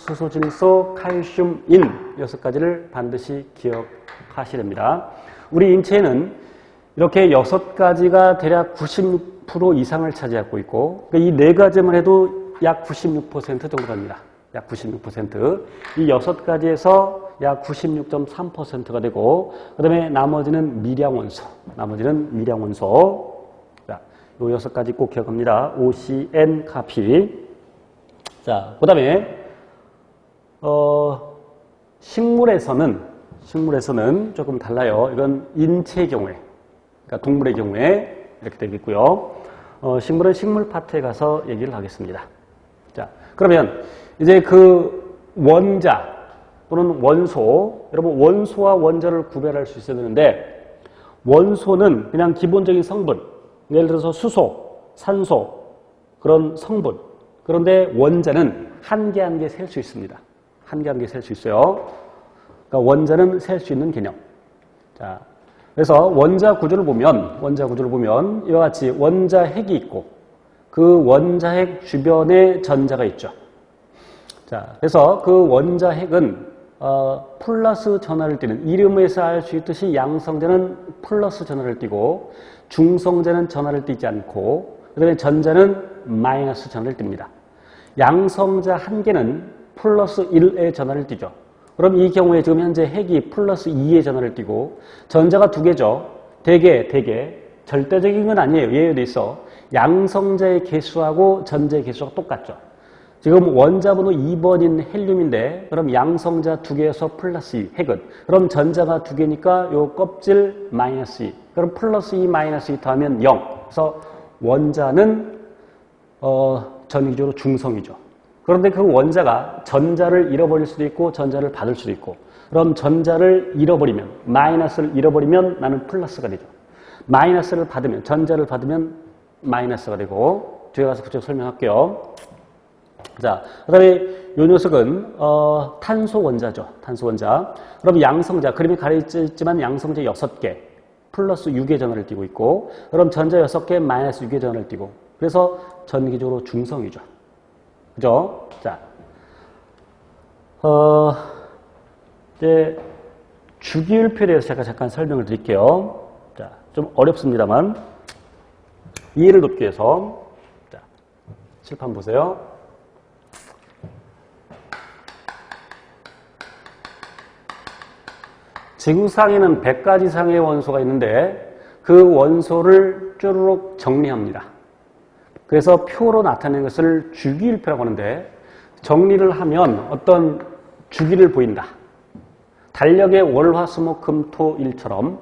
수소, 질소, 칼슘, 인 여섯 가지를 반드시 기억하셔야 됩니다. 우리 인체에는 이렇게 여섯 가지가 대략 96% 이상을 차지하고 있고 그러니까 이네 가지만 해도 약 96% 정도 됩니다. 약 96%. 이 여섯 가지에서 약 96.3%가 되고 그다음에 나머지는 미량 원소. 나머지는 미량 원소. 자, 요 여섯 가지 꼭 기억합니다. OCN 카피. 자, 그다음에 어 식물에서는 식물에서는 조금 달라요. 이건 인체의 경우에, 그러니까 동물의 경우에 이렇게 되겠고요. 어, 식물은 식물 파트에 가서 얘기를 하겠습니다. 자, 그러면 이제 그 원자 또는 원소, 여러분 원소와 원자를 구별할 수 있어야 되는데 원소는 그냥 기본적인 성분, 예를 들어서 수소, 산소 그런 성분. 그런데 원자는 한 개 한 개 셀 수 있습니다. 한 개 한 개 셀 수 있어요. 그러니까 원자는 셀 수 있는 개념. 자, 그래서 원자 구조를 보면 원자 구조를 보면 이와 같이 원자 핵이 있고 그 원자 핵 주변에 전자가 있죠. 자, 그래서 그 원자 핵은 어, 플러스 전하를 띠는 이름에서 알 수 있듯이 양성자는 플러스 전하를 띠고 중성자는 전하를 띠지 않고 그다음에 전자는 마이너스 전하를 띱니다. 양성자 한 개는 플러스 1의 전하를 띠죠. 그럼 이 경우에 지금 현재 핵이 플러스 2의 전하를 띠고 전자가 두 개죠. 대개, 대개. 절대적인 건 아니에요. 예외도 있어. 양성자의 개수하고 전자의 개수가 똑같죠. 지금 원자 번호 2번인 헬륨인데 그럼 양성자 두 개에서 플러스 2 핵은 그럼 전자가 두 개니까 요 껍질 마이너스 2 그럼 플러스 2 마이너스 2 더하면 0 그래서 원자는 어, 전기적으로 중성이죠. 그런데 그 원자가 전자를 잃어버릴 수도 있고 전자를 받을 수도 있고 그럼 전자를 잃어버리면 마이너스를 잃어버리면 나는 플러스가 되죠. 마이너스를 받으면 전자를 받으면 마이너스가 되고 뒤에 가서 그쪽 설명할게요. 자, 그 다음에 이 녀석은 어, 탄소 원자죠. 탄소 원자. 그럼 양성자, 그림이 가려있지만 양성자 6개 플러스 6의 전화를 띠고 있고 그럼 전자 6개 마이너스 6의 전화를 띠고 그래서 전기적으로 중성이죠. 그죠? 자, 어, 이제 주기율표에 대해서 제가 잠깐 설명을 드릴게요. 자, 좀 어렵습니다만 이해를 돕기 위해서 자, 칠판 보세요. 지구상에는 100가지 상의 원소가 있는데 그 원소를 쭈르륵 정리합니다. 그래서 표로 나타내는 것을 주기율표라고 하는데 정리를 하면 어떤 주기를 보인다. 달력의 월화수목금토일처럼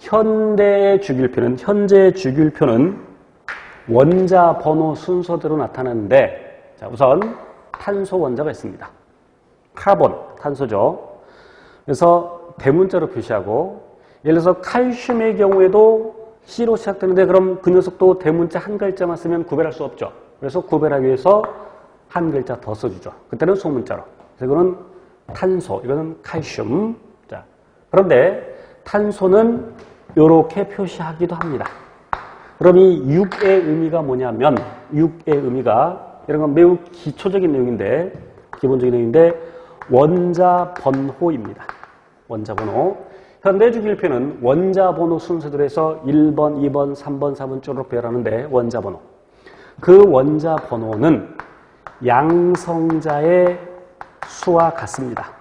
현대의 주기율표는 현재의 주기율표는 원자 번호 순서대로 나타나는데 자, 우선 탄소 원자가 있습니다. 카본 탄소죠. 그래서 대문자로 표시하고 예를 들어서 칼슘의 경우에도 C로 시작되는데 그럼 그 녀석도 대문자 한 글자만 쓰면 구별할 수 없죠. 그래서 구별하기 위해서 한 글자 더 써주죠. 그때는 소문자로. 그래서 이거는 탄소, 이거는 칼슘. 자, 그런데 탄소는 이렇게 표시하기도 합니다. 그럼 이 6의 의미가 뭐냐면 6의 의미가 이런 건 매우 기초적인 내용인데 기본적인 내용인데 원자 번호입니다. 원자 번호. 현대 주기율표는 원자 번호 순서대로 해서 1번, 2번, 3번, 4번 쭈르륵 배열하는데 원자 번호. 그 원자 번호는 양성자의 수와 같습니다.